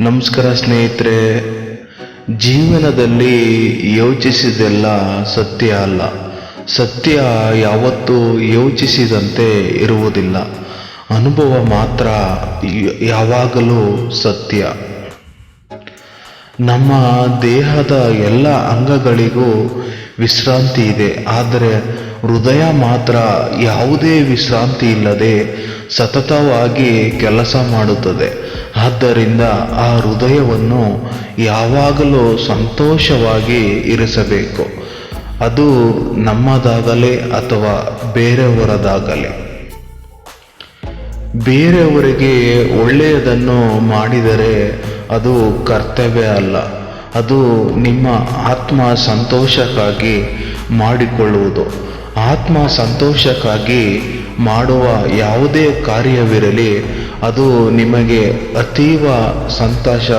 ನಮಸ್ಕಾರ ಸ್ನೇಹಿತರೆ, ಜೀವನದಲ್ಲಿ ಯೋಚಿಸಿದೆಲ್ಲ ಸತ್ಯ ಅಲ್ಲ. ಸತ್ಯ ಯಾವತ್ತೂ ಯೋಚಿಸಿದಂತೆ ಇರುವುದಿಲ್ಲ. ಅನುಭವ ಮಾತ್ರ ಯಾವಾಗಲೂ ಸತ್ಯ. ನಮ್ಮ ದೇಹದ ಎಲ್ಲ ಅಂಗಗಳಿಗೂ ವಿಶ್ರಾಂತಿ ಇದೆ. ಆದರೆ ಹೃದಯ ಮಾತ್ರ ಯಾವುದೇ ವಿಶ್ರಾಂತಿ ಇಲ್ಲದೆ ಸತತವಾಗಿ ಕೆಲಸ ಮಾಡುತ್ತದೆ. ಆದ್ದರಿಂದ ಆ ಹೃದಯವನ್ನು ಯಾವಾಗಲೂ ಸಂತೋಷವಾಗಿ ಇರಿಸಬೇಕು. ಅದು ನಮ್ಮದಾಗಲಿ ಅಥವಾ ಬೇರೆಯವರದಾಗಲಿ. ಬೇರೆಯವರಿಗೆ ಒಳ್ಳೆಯದನ್ನು ಮಾಡಿದರೆ ಅದು ಕರ್ತವ್ಯ ಅಲ್ಲ. ಅದು ನಿಮ್ಮ ಆತ್ಮ ಸಂತೋಷಕ್ಕಾಗಿ ಮಾಡಿಕೊಳ್ಳುವುದು. ಆತ್ಮ ಸಂತೋಷಕ್ಕಾಗಿ ಮಾಡುವ ಯಾವುದೇ ಕಾರ್ಯವಿರಲಿ, ಅದು ನಿಮಗೆ ಅತೀವ ಸಂತೋಷ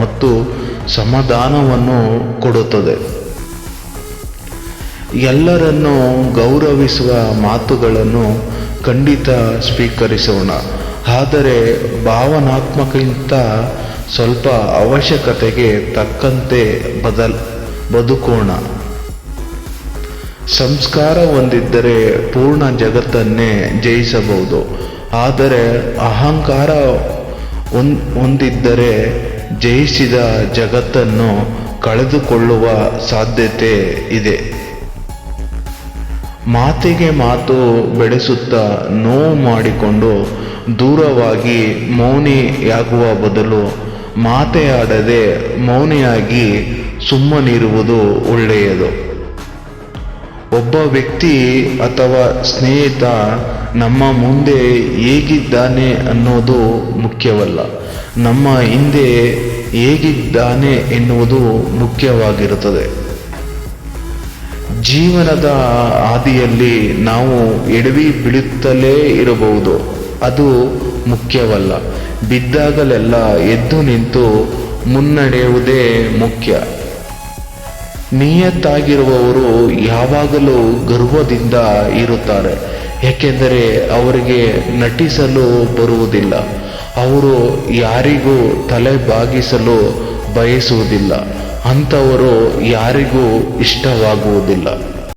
ಮತ್ತು ಸಮಾಧಾನವನ್ನು ಕೊಡುತ್ತದೆ. ಎಲ್ಲರನ್ನು ಗೌರವಿಸುವ ಮಾತುಗಳನ್ನು ಖಂಡಿತ ಸ್ವೀಕರಿಸೋಣ. ಆದರೆ ಭಾವನಾತ್ಮಕಿಂತ ಸ್ವಲ್ಪ ಅವಶ್ಯಕತೆಗೆ ತಕ್ಕಂತೆ ಬದಲ್, ಬದುಕೋಣ. ಸಂಸ್ಕಾರ ಹೊಂದಿದ್ದರೆ ಪೂರ್ಣ ಜಗತ್ತನ್ನೇ ಜಯಿಸಬಹುದು. ಆದರೆ ಅಹಂಕಾರ ಹೊಂದ್- ಹೊಂದಿದ್ದರೆ ಜಯಿಸಿದ ಜಗತ್ತನ್ನು ಕಳೆದುಕೊಳ್ಳುವ ಸಾಧ್ಯತೆ ಇದೆ. ಮಾತಿಗೆ ಮಾತು ಬೆಳೆಸುತ್ತಾ ನೋವು ಮಾಡಿಕೊಂಡು ದೂರವಾಗಿ ಮೌನಿಯಾಗುವ ಬದಲು ಮಾತೆಯಾಡದೆ ಮೌನಿಯಾಗಿ ಸುಮ್ಮನಿರುವುದು ಒಳ್ಳೆಯದು. ಒಬ್ಬ ವ್ಯಕ್ತಿ ಅಥವಾ ಸ್ನೇಹಿತ ನಮ್ಮ ಮುಂದೆ ಹೇಗಿದ್ದಾನೆ ಅನ್ನೋದು ಮುಖ್ಯವಲ್ಲ. ನಮ್ಮ ಹಿಂದೆ ಹೇಗಿದ್ದಾನೆ ಎನ್ನುವುದು ಮುಖ್ಯವಾಗಿರುತ್ತದೆ. ಜೀವನದ ಹಾದಿಯಲ್ಲಿ ನಾವು ಎಡವಿ ಬಿಡುತ್ತಲೇ ಇರಬಹುದು. ಅದು ಮುಖ್ಯವಲ್ಲ. ಬಿದ್ದಾಗಲೆಲ್ಲ ಎದ್ದು ನಿಂತು ಮುನ್ನಡೆಯುವುದೇ ಮುಖ್ಯ. ನಿಯತ್ತಾಗಿರುವವರು ಯಾವಾಗಲೂ ಗರ್ವದಿಂದ ಇರುತ್ತಾರೆ. ಏಕೆಂದರೆ ಅವರಿಗೆ ನಟಿಸಲು ಬರುವುದಿಲ್ಲ. ಅವರು ಯಾರಿಗೂ ತಲೆ ಬಾಗಿಸಲು ಬಯಸುವುದಿಲ್ಲ. ಅಂಥವರು ಯಾರಿಗೂ ಇಷ್ಟವಾಗುವುದಿಲ್ಲ.